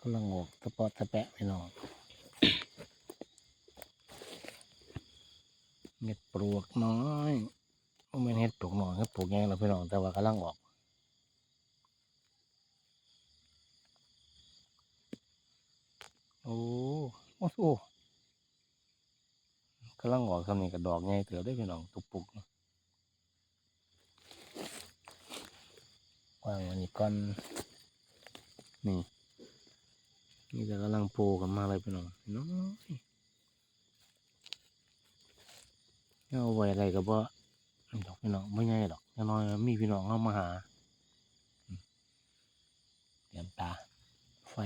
กำลังออกตะปาะตะแปะพี่นองเห็ดปลวกน้อยบ่แม่นเห็ดปลวกน้อยเห็ดปลวกใหญ่แล้วพี่น้องแต่ว่ากำลังออกโอ้โอ้โหกำลังออกคำนี้กับดอกใหญ่เถือได้พี่น้องตุกปุกวางอันนี้ก่อนนี่ นี่จะกำลังโปรกันมาเลยพี่น้องน้อยเอาไว้อะไรก็บ่นี่ดอกพี่น้องไม่ใหญ่ดอกย่างน้อยมีพี่น้องเข้ามาหาเตรียมตา ไฟ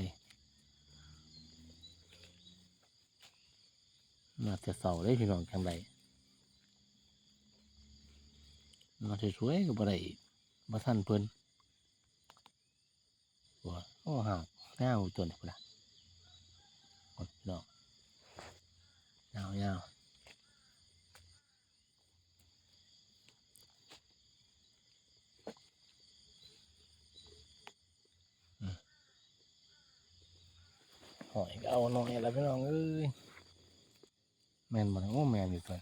มาจะเสาได้พี่น้องจังไดมาสวยๆก็บ่ได้อีกบ่นเพิ่นว่าโอ้ห่างแนวจนพุ่นละหมดพี่น้อง ยาวยาวหอยก็เอาหน่อยแล้วพี่น้องเอ้ยแมนบ่นะโอ้แมนอยู่ตัว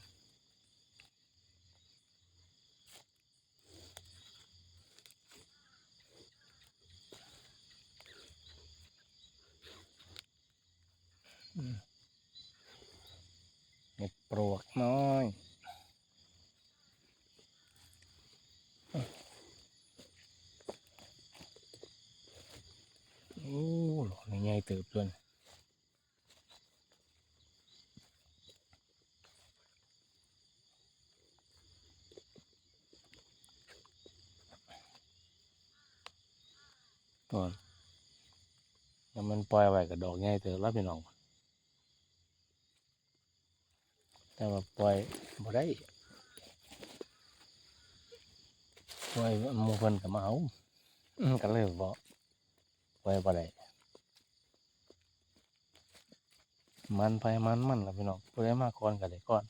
อืม ปลวกน้อยโอ้หลอกใหญ่ๆเติบเลยก่อนแล้วมันปล่อยไว้กับดอกใหญ่เถอะรับพี่น้อง แต่ว่าปล่อยบ่ได้ปล่อยหมูเพิ่นก็มาเอาก็เลยบ่ปล่อยบ่ได้มันไปมันมันล่ะพี่น้องผู้ใดมาก่อนก็ได้ก่อน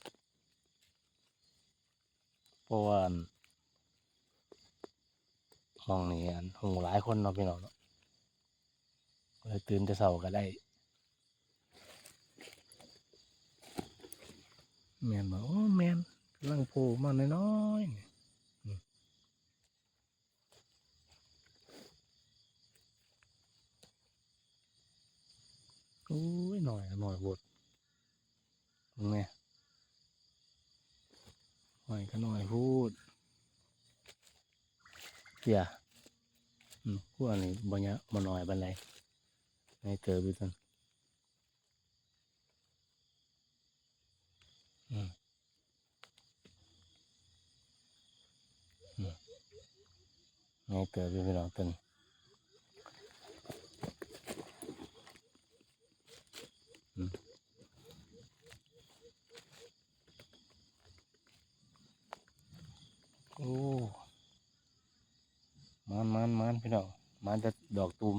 เพราะว่าหมองนี้อันหูหลายคนเนาะพี่น้องเนาะเลยตื่นแต่เช้าก็ได้ แมนบอกโอ้แมนกำลังโผล่มาน้อยๆโอ้ยหน่อยหน่อยบดเห็นไหมหน่อยก็หน่อยพูดเสียอืมพวกนี้บ่เนี้ยบ่น้อยบันไดในเจอบิตัน ไงเกิดพี่น้องกันโอ้มันมันมันพี่น้องมันจะดอกตูม